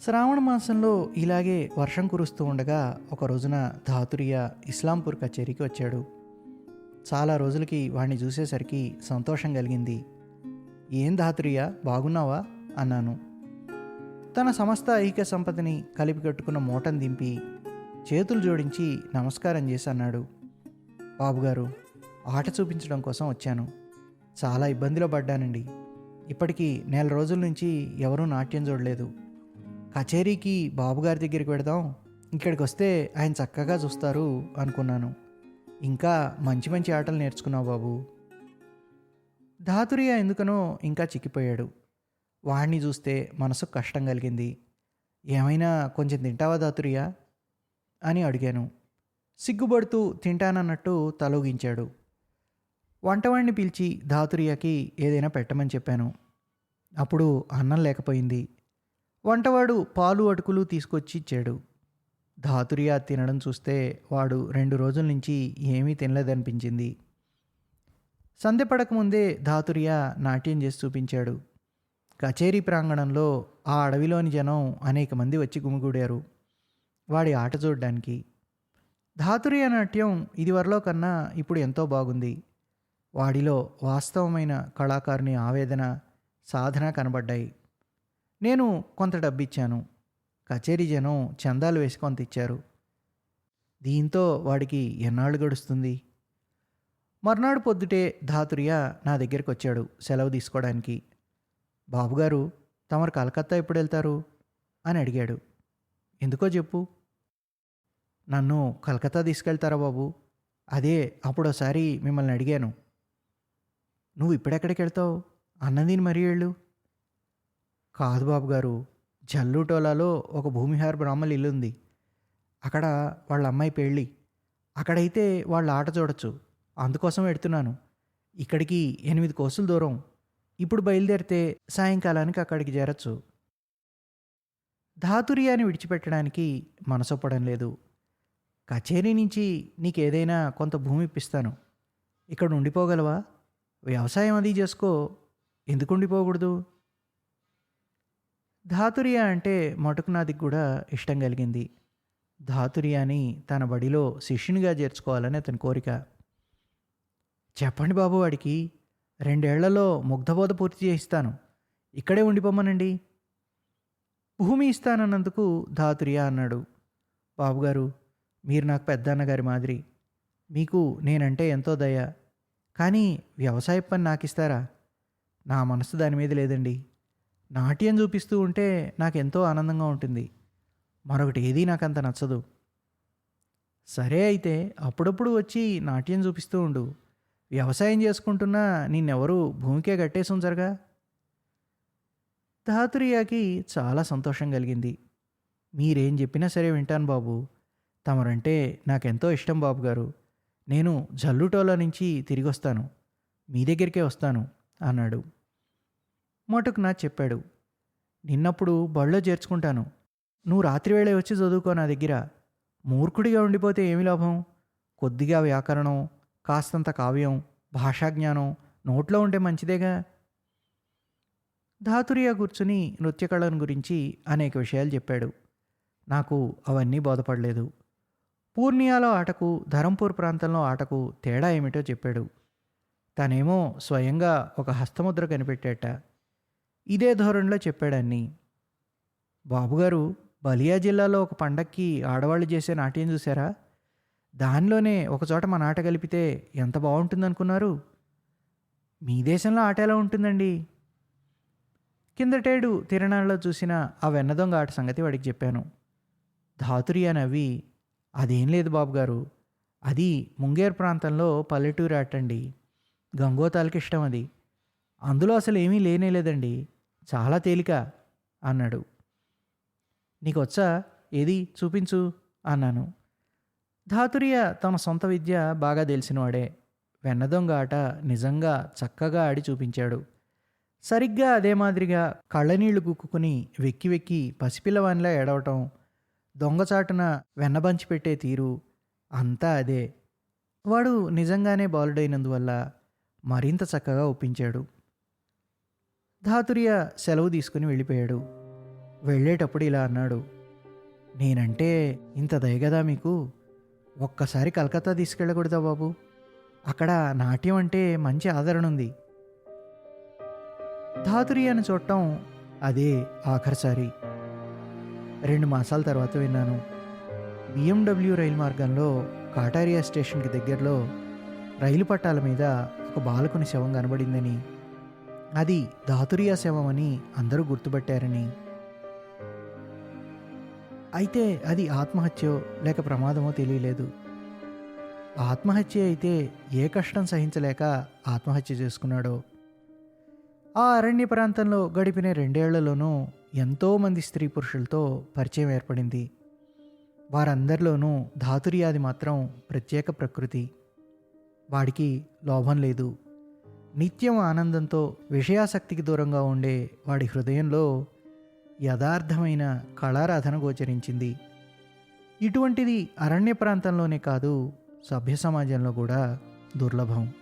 శ్రావణ మాసంలో ఇలాగే వర్షం కురుస్తూ ఉండగా ఒక రోజున ధాతురియ ఇస్లాంపూర్ కచేరీకి వచ్చాడు. చాలా రోజులకి వాణ్ణి చూసేసరికి సంతోషం కలిగింది. ఏం ధాతురియ బాగున్నావా? అన్నాను. తన సమస్త ఐక్య సంపదని కలిపి కట్టుకున్న మూటను దింపి చేతులు జోడించి నమస్కారం చేసి అన్నాడు. బాబుగారు ఆట చూపించడం కోసం వచ్చాను. చాలా ఇబ్బందిలో పడ్డానండి. ఇప్పటికీ నెల రోజుల నుంచి ఎవరూ నాట్యం చూడలేదు. కచేరీకి బాబుగారి దగ్గరికి వెడదాం. ఇక్కడికి వస్తే ఆయన చక్కగా చూస్తారు అనుకున్నాను. ఇంకా మంచి మంచి ఆటలు నేర్చుకున్నావు బాబు. ధాతురియా ఎందుకనో ఇంకా చిక్కిపోయాడు. వాడిని చూస్తే మనసుకు కష్టం కలిగింది. ఏమైనా కొంచెం తింటావా ధాతురియా? అని అడిగాను. సిగ్గుపడుతూ తింటానన్నట్టు తలూగించాడు. వంటవాడిని పిలిచి ధాతురియాకి ఏదైనా పెట్టమని చెప్పాను. అప్పుడు అన్నం లేకపోయింది. వంటవాడు పాలు అటుకులు తీసుకొచ్చి ఇచ్చాడు. ధాతురియా తినడం చూస్తే వాడు రెండు రోజుల నుంచి ఏమీ తినలేదనిపించింది. సంధ్య పడకముందే ధాతురియా నాట్యం చేసి చూపించాడు. కచేరీ ప్రాంగణంలో ఆ అడవిలోని జనం అనేక మంది వచ్చి గుమిగూడారు. వాడి ఆట చూడడానికి. ధాతురియ నాట్యం ఇదివరలో కన్నా ఇప్పుడు ఎంతో బాగుంది. వాడిలో వాస్తవమైన కళాకారుని ఆవేదన సాధన కనబడ్డాయి. నేను కొంత డబ్బిచ్చాను. కచేరీ జనం చందాలు వేసి కొంత ఇచ్చారు దీంతో వాడికి ఎన్నాళ్ళు గడుస్తుంది? మర్నాడు పొద్దుటే ధాతురియ నా దగ్గరికి వచ్చాడు సెలవు తీసుకోవడానికి. బాబుగారు తమరు కలకత్తా ఎప్పుడు వెళ్తారు అని అడిగాడు. ఎందుకో చెప్పు. నన్ను కలకత్తా తీసుకెళ్తారా బాబు? అదే అప్పుడోసారి మిమ్మల్ని అడిగాను. నువ్వు ఇప్పుడెక్కడికి వెళ్తావు అన్నదిని మరీ వెళ్ళు. కాదు బాబు గారు జల్లుటోలాలో ఒక భూమిహార్ బ్రాహ్మలు ఇల్లు ఉంది. అక్కడ వాళ్ళ అమ్మాయి పెళ్ళి. అక్కడైతే వాళ్ళ ఆట చూడొచ్చు. అందుకోసం వెడుతున్నాను ఇక్కడికి ఎనిమిది కోసులు దూరం. ఇప్పుడు బయలుదేరితే సాయంకాలానికి అక్కడికి చేరచ్చు. ధాతుర్యాన్ని విడిచిపెట్టడానికి మనసొప్పడం లేదు. కచేరీ నుంచి నీకేదైనా కొంత భూమి ఇప్పిస్తాను. ఇక్కడ ఉండిపోగలవా? వ్యవసాయం అది చేసుకో. ఎందుకు ఉండిపోకూడదు? ధాతురియా అంటే మటుకునాథికి కూడా ఇష్టం కలిగింది. ధాతురియాని తన బడిలో శిష్యునిగా చేర్చుకోవాలని అతని కోరిక. చెప్పండి బాబు వాడికి రెండేళ్ళలో ముగ్ధబోధ పూర్తి చేయిస్తాను. ఇక్కడే ఉండిపోమ్మనండి. భూమి ఇస్తానన్నందుకు ధాతురియా అన్నాడు. బాబుగారు మీరు నాకు పెద్ద అన్నగారి మాదిరి మీకు నేనంటే ఎంతో దయ. కానీ వ్యవసాయ పని నాకు ఇస్తారా నా మనసు దాని మీద లేదండి. నాట్యం చూపిస్తూ ఉంటే నాకు ఎంతో ఆనందంగా ఉంటుంది. మరొకటి ఏదీ నాకు అంత నచ్చదు. సరే అయితే అప్పుడప్పుడు వచ్చి నాట్యం చూపిస్తూ ఉండు. వ్యవసాయం చేసుకుంటున్నా నిన్నెవరూ భూమికే కట్టేసి ఉంచరుగా? ధాతురియాకి చాలా సంతోషం కలిగింది. మీరేం చెప్పినా సరే వింటాను బాబు. తమరంటే నాకెంతో ఇష్టం బాబు గారు. నేను జల్లుటోలా నుంచి తిరిగి వస్తాను మీ దగ్గరికే వస్తాను అన్నాడు. మటుకు నా చెప్పాడు. నిన్నప్పుడు బళ్ళో చేర్చుకుంటాను. నువ్వు రాత్రివేళ వచ్చి చదువుకో నా దగ్గర. మూర్ఖుడిగా ఉండిపోతే ఏమి లాభం? కొద్దిగా వ్యాకరణం కాస్తంత కావ్యం భాషాజ్ఞానం నోట్లో ఉంటే మంచిదేగా? ధాతురియా కూర్చుని నృత్యకళను గురించి అనేక విషయాలు చెప్పాడు. నాకు అవన్నీ బోధపడలేదు. పూర్ణియాలో ఆటకు ధరంపూర్ ప్రాంతంలో ఆటకు తేడా ఏమిటో చెప్పాడు. తనేమో స్వయంగా ఒక హస్తముద్ర కనిపెట్టేట. ఇదే ధోరణిలో చెప్పాడన్ని బాబుగారు బలియా జిల్లాలో ఒక పండక్కి ఆడవాళ్ళు చేసే నాట్యం చూసారా దానిలోనే ఒకచోట మా నాట కలిపితే ఎంత బాగుంటుందనుకున్నారు? మీ దేశంలో ఆట ఎలా ఉంటుందండి? కిందటేడు తిరణాల్లో చూసిన ఆ వెన్నదొంగ ఆట సంగతి వాడికి చెప్పాను. ధాతురి అని అవి. అదేం లేదు బాబుగారు. అది ముంగేర్ ప్రాంతంలో పల్లెటూరు ఆట అండి గంగోతాలకి ఇష్టం అది. అందులో అసలు ఏమీ లేనే లేదండి. చాలా తేలిక అన్నాడు. నీకు వచ్చా? ఏది? చూపించు అన్నాను. ధాతురియ తన సొంత విద్య బాగా తెలిసినవాడే. వెన్నదొంగ ఆట నిజంగా చక్కగా ఆడి చూపించాడు. సరిగ్గా అదే మాదిరిగా కళ్ళనీళ్ళు గుక్కుని వెక్కి వెక్కి పసిపిల్లవానిలా ఏడవటం దొంగచాటున వెన్నబంచి పెట్టే తీరు అంతా అదే. వాడు నిజంగానే బాలుడైనందువల్ల మరింత చక్కగా ఒప్పించాడు. ధాతుర్య సెలవు తీసుకుని వెళ్ళిపోయాడు. వెళ్ళేటప్పుడు ఇలా అన్నాడు నేనంటే ఇంత దయగదా మీకు? ఒక్కసారి కలకత్తా తీసుకెళ్ళకూడదా బాబు? అక్కడ నాట్యం అంటే మంచి ఆదరణ ఉంది. ధాతురియాను చూడటం అదే ఆఖరిసారి. రెండు మాసాల తర్వాత విన్నాను. బిఎండబ్ల్యూ రైలు మార్గంలో కాటారియా స్టేషన్కి దగ్గరలో రైలు పట్టాల మీద ఒక బాలకుని శవం కనబడిందని. అది ధాతురియా శవమని అందరూ గుర్తుపట్టారని. అయితే అది ఆత్మహత్యో లేక ప్రమాదమో తెలియలేదు. ఆత్మహత్య అయితే ఏ కష్టం సహించలేక ఆత్మహత్య చేసుకున్నాడో. ఆ అరణ్య ప్రాంతంలో గడిపిన రెండేళ్ళలోనూ ఎంతోమంది స్త్రీ పురుషులతో పరిచయం ఏర్పడింది. వారందరిలోనూ ధాతుర్యాది మాత్రం ప్రత్యేక ప్రకృతి. వాడికి లోభం లేదు. నిత్యం ఆనందంతో విషయాసక్తికి దూరంగా ఉండే వాడి హృదయంలో యథార్థమైన కళారాధన గోచరించింది. ఇటువంటిది అరణ్య ప్రాంతంలోనే కాదు సభ్య సమాజంలో కూడా దుర్లభం.